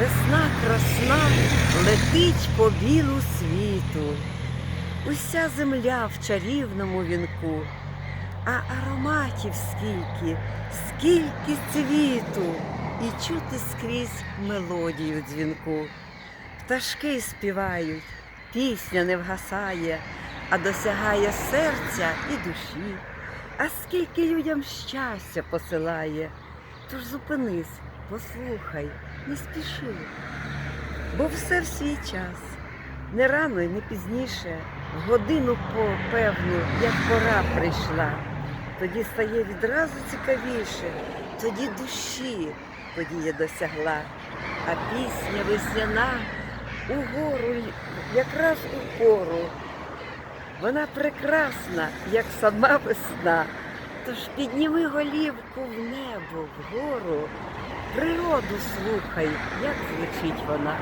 Весна красна летить по білу світу. Уся земля в чарівному вінку, а ароматів скільки, скільки цвіту, і чути скрізь мелодію дзвінку. Пташки співають, пісня не вгасає, а досягає серця і душі. А скільки людям щастя посилає. Тож зупинись, послухай, не спіши, бо все в свій час, не рано і не пізніше, годину по певну, як пора прийшла. Тоді стає відразу цікавіше, тоді душі подія досягла, а пісня весняна угору якраз у пору. Вона прекрасна, як сама весна. Тож підніми голівку в небо, вгору, природу слухай, як звучить вона.